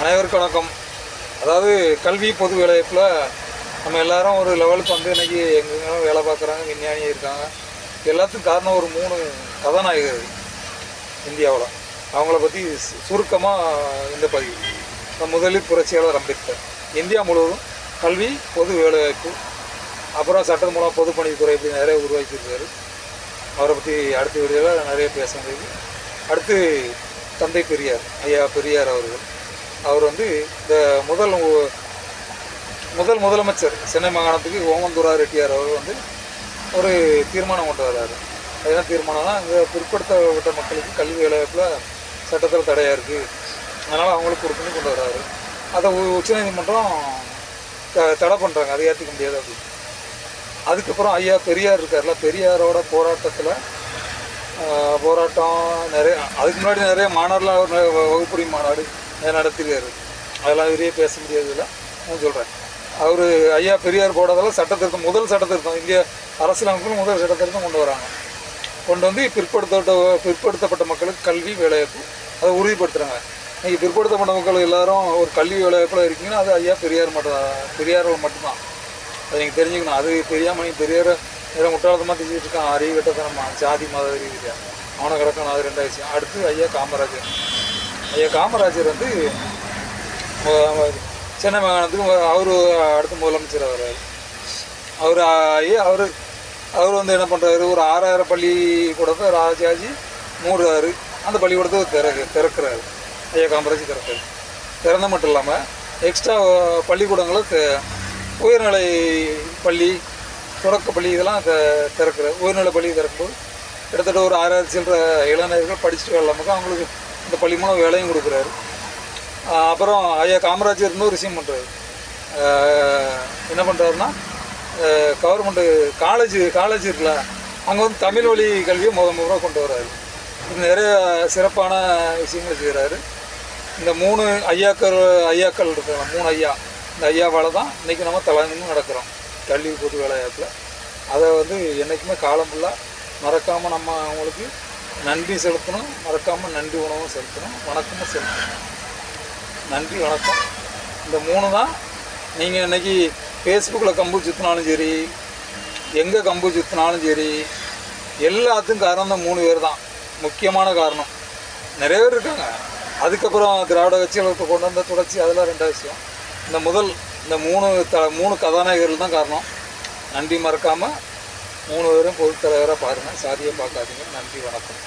அனைவருக்கும் வணக்கம். அதாவது கல்வி பொது வேலைவாய்ப்பில் நம்ம எல்லாரும் ஒரு லெவலுக்கு வந்து இன்றைக்கி எங்கெங்க வேலை பார்க்குறாங்க விஞ்ஞானி இருக்காங்க. எல்லாத்துக்கும் காரணம் ஒரு மூணு கதாநாயகர் இந்தியாவில். அவங்கள பற்றி சுருக்கமாக இந்த பதிவு. முதலில் புரட்சியாளர் அம்பேத்கர். இந்தியா முழுவதும் கல்வி பொது வேலைவாய்ப்பு அப்புறம் சட்டம் மூலம் பொதுப்பணித்துறை இப்படி நிறைய உருவாக்கியிருக்காரு. அவரை பற்றி அடுத்த வீடியோவில் நிறைய பேச முடியுது. அடுத்து தந்தை பெரியார் ஐயா பெரியார் அவர்கள். அவர் வந்து இந்த முதல் முதல் முதலமைச்சர் சென்னை மாகாணத்துக்கு ஓமந்தூரா ரெட்டியார் அவர் வந்து ஒரு தீர்மானம் கொண்டு வர்றாரு அது என்ன தீர்மானம்னா அங்கே பிற்படுத்தப்பட்ட மக்களுக்கு கல்வி வேலைவாய்ப்பில் சட்டத்தில் தடையாக இருக்குது அதனால் அவங்களுக்கு கொடுக்கணும்னு கொண்டு வர்றாரு அதை உ- உச்சநீதிமன்றம் த தடை பண்ணுறாங்க அதை ஏற்றுக்க முடியாது அப்படின்னு அதுக்கப்புறம் ஐயா பெரியார் இருக்கார்ல பெரியாரோட போராட்டத்தில் போராட்டம் நிறைய அதுக்கு முன்னாடி நிறைய மாநாடுலாம் அவர் மாநாடு நடத்திருக்காரு. அதெல்லாம் வெளியே பேச முடியாதுல்ல. நான் சொல்கிறேன் அவர் ஐயா பெரியார் போடாதெல்லாம் சட்டத்திருத்தம் முதல் சட்டத்திருத்தம். இந்திய அரசியலமைப்பில் முதல் சட்டத்திருத்தம் கொண்டு வராங்க. கொண்டு வந்து பிற்படுத்தப்பட்ட பிற்படுத்தப்பட்ட மக்களுக்கு கல்வி வேலைவாய்ப்பு அதை உறுதிப்படுத்துகிறாங்க நீங்கள் பிற்படுத்தப்பட்ட மக்கள் எல்லாரும் ஒரு கல்வி வேலைவாய்ப்பில் இருக்கீங்கன்னா அது ஐயா பெரியார் மட்டும் பெரியார்கள் மட்டும்தான். அதை நீங்கள் தெரிஞ்சுக்கணும். அது தெரியாமல் நீ பெரியார வேறு முட்டாளத்தமாக தெரிஞ்சுட்டு இருக்கான். அறிவு கட்டத்தனமா. ஜாதி மத ரீதியாக அவனை கிடக்கணும். அது ரெண்டாயிடுச்சு அடுத்து ஐயா காமராஜர். ஐயா காமராஜர் வந்து சென்னை மாகாணத்துக்கு அவர் அடுத்த முதலமைச்சர் வர்றாரு அவர் ஆகி அவர் அவர் வந்து என்ன பண்ணுறாரு ஒரு ஆறாயிரம் பள்ளிக்கூடத்தை ராஜாஜி மூடுறாரு. அந்த பள்ளிக்கூடத்தை திறக்கு திறக்கிறாரு. ஐயா காமராஜ் திறக்கிறாரு. திறந்த மட்டும் இல்லாமல் எக்ஸ்ட்ரா பள்ளிக்கூடங்களை உயர்நிலை பள்ளி தொடக்க பள்ளி இதெல்லாம் திறக்கிற உயர்நிலை பள்ளி திறக்கும்போது கிட்டத்தட்ட ஒரு ஆறாயிரம் சில்லற இளைஞர்கள் படிச்சுட்டு வரலாமுக்கு அவங்களுக்கு இந்த பள்ளி மூலம் வேலையும் கொடுக்குறாரு. அப்புறம் ஐயா காமராஜர் இன்னொரு விஷயம் பண்ணுறாரு என்ன பண்ணுறாருன்னா கவர்மெண்ட்டு காலேஜ் காலேஜ் இருக்குல்ல அங்கே வந்து தமிழ் வழி கல்வியை முத முறை கொண்டு வராரு நிறைய சிறப்பான விஷயங்கள் செய்கிறாரு இந்த மூணு ஐயாக்கள் ஐயாக்கள் இருக்கிறாங்க மூணு ஐயா இந்த ஐயாவால் தான் இன்றைக்கி நம்ம தலைநிமிர்ந்து நடக்கிறோம். கல்வி பொது வேலையாப்பில் அதை வந்து என்றைக்குமே காலம் ஃபுல்லாக மறக்காமல் நம்ம அவங்களுக்கு நன்றி செலுத்தணும். மறக்காமல் நன்றி உணவும் செலுத்தணும். வணக்கமும் செலுத்தணும். நன்றி வணக்கம். இந்த மூணு தான். நீங்கள் இன்னைக்கு ஃபேஸ்புக்கில் கம்பு சுற்றினாலும் சரி எங்கே கம்பு சுற்றினாலும் சரி எல்லாத்துக்கும் காரணம் இந்த மூணு பேர் தான். முக்கியமான காரணம். நிறைய பேர் இருக்காங்க. அதுக்கப்புறம் திராவிட கட்சிகளுக்கு கொண்டு வந்த தொடர்ச்சி அதெல்லாம் ரெண்டாவது விஷயம். இந்த முதல் இந்த மூணு த மூணு கதாநாயகர்கள் தான் காரணம். நன்றி மறக்காமல் மூணு பேரும் பொதுத் தலைவராக பாருங்கள் சாதியை பார்க்காதீங்க. நன்றி வணக்கம்.